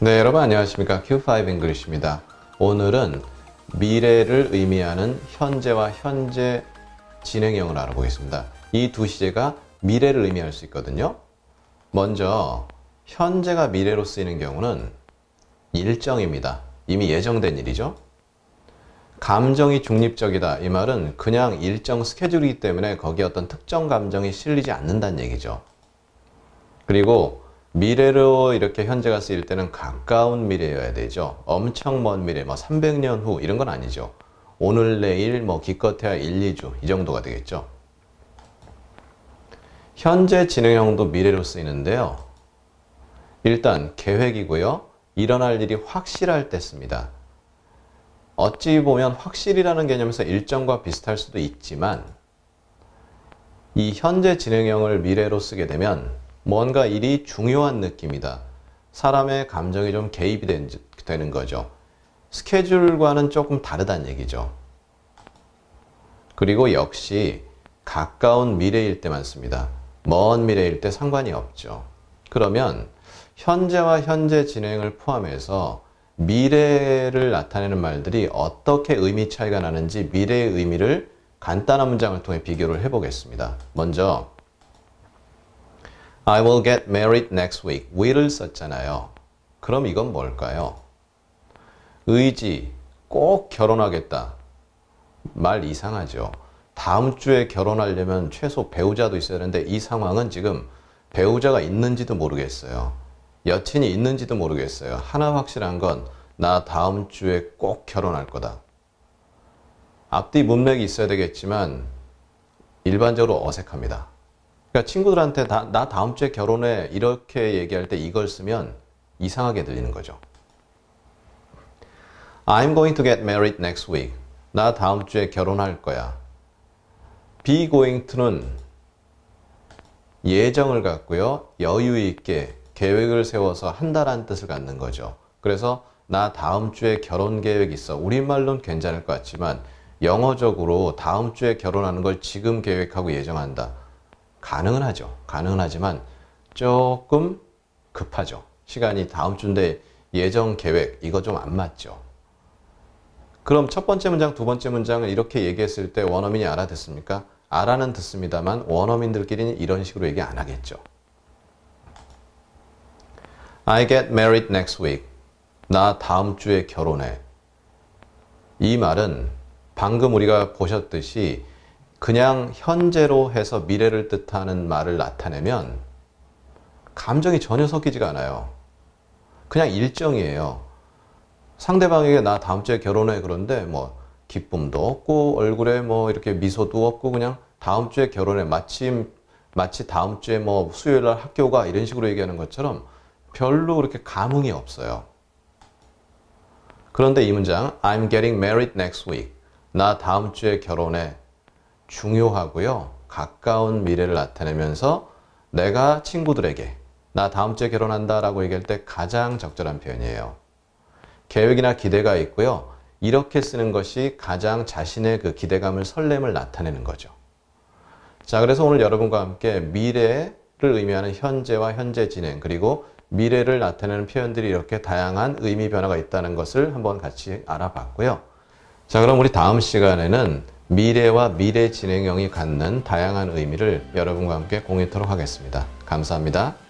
네, 여러분 안녕하십니까? Q5 English입니다. 오늘은 미래를 의미하는 현재와 현재 진행형을 알아보겠습니다. 이 두 시제가 미래를 의미할 수 있거든요. 먼저 현재가 미래로 쓰이는 경우는 일정입니다. 이미 예정된 일이죠. 감정이 중립적이다. 이 말은 그냥 일정 스케줄이기 때문에 거기에 어떤 특정 감정이 실리지 않는다는 얘기죠. 그리고 미래로 이렇게 현재가 쓰일 때는 가까운 미래여야 되죠. 엄청 먼 미래, 뭐 300년 후 이런 건 아니죠. 오늘, 내일, 뭐 기껏해야 1, 2주 이 정도가 되겠죠. 현재 진행형도 미래로 쓰이는데요. 일단 계획이고요. 일어날 일이 확실할 때 씁니다. 어찌 보면 확실이라는 개념에서 일정과 비슷할 수도 있지만 이 현재 진행형을 미래로 쓰게 되면 뭔가 일이 중요한 느낌이다. 사람의 감정이 좀 개입이 된- 되는 거죠. 스케줄과는 조금 다르다는 얘기죠. 그리고 역시 가까운 미래일 때만 씁니다. 먼 미래일 때 상관이 없죠. 그러면 현재와 현재 진행을 포함해서 미래를 나타내는 말들이 어떻게 의미 차이가 나는지 미래의 의미를 간단한 문장을 통해 비교를 해보겠습니다. 먼저 I will get married next week. will을 썼잖아요. 그럼 이건 뭘까요? 의지, 꼭 결혼하겠다. 말 이상하죠. 다음 주에 결혼하려면 최소 배우자도 있어야 하는데 이 상황은 지금 배우자가 있는지도 모르겠어요. 여친이 있는지도 모르겠어요. 하나 확실한 건 나 다음 주에 꼭 결혼할 거다. 앞뒤 문맥이 있어야 되겠지만 일반적으로 어색합니다. 그러니까 친구들한테 나, 나 다음 주에 결혼해 이렇게 얘기할 때 이걸 쓰면 이상하게 들리는 거죠. I'm going to get married next week. 나 다음 주에 결혼할 거야. be going to는 예정을 갖고요. 여유 있게 계획을 세워서 한다라는 뜻을 갖는 거죠. 그래서 나 다음 주에 결혼 계획 있어. 우리말로는 괜찮을 것 같지만 영어적으로 다음 주에 결혼하는 걸 지금 계획하고 예정한다. 가능은 하죠. 가능은 하지만 조금 급하죠. 시간이 다음 주인데 예정 계획 이거 좀 안 맞죠. 그럼 첫 번째 문장, 두 번째 문장을 이렇게 얘기했을 때 원어민이 알아듣습니까? 알아는 듣습니다만 원어민들끼리는 이런 식으로 얘기 안 하겠죠. I get married next week. 나 다음 주에 결혼해. 이 말은 방금 우리가 보셨듯이 그냥 현재로 해서 미래를 뜻하는 말을 나타내면 감정이 전혀 섞이지가 않아요. 그냥 일정이에요. 상대방에게 나 다음 주에 결혼해 그런데 뭐 기쁨도 없고 얼굴에 뭐 이렇게 미소도 없고 그냥 다음 주에 결혼해 마침 마치 다음 주에 뭐 수요일 날 학교가 이런 식으로 얘기하는 것처럼 별로 그렇게 감흥이 없어요. 그런데 이 문장 I'm getting married next week. 나 다음 주에 결혼해. 중요하고요. 가까운 미래를 나타내면서 내가 친구들에게 나 다음 주에 결혼한다 라고 얘기할 때 가장 적절한 표현이에요. 계획이나 기대가 있고요. 이렇게 쓰는 것이 가장 자신의 그 기대감을 설렘을 나타내는 거죠. 자, 그래서 오늘 여러분과 함께 미래를 의미하는 현재와 현재 진행 그리고 미래를 나타내는 표현들이 이렇게 다양한 의미 변화가 있다는 것을 한번 같이 알아봤고요. 자, 그럼 우리 다음 시간에는 미래와 미래 진행형이 갖는 다양한 의미를 여러분과 함께 공유토록 하겠습니다. 감사합니다.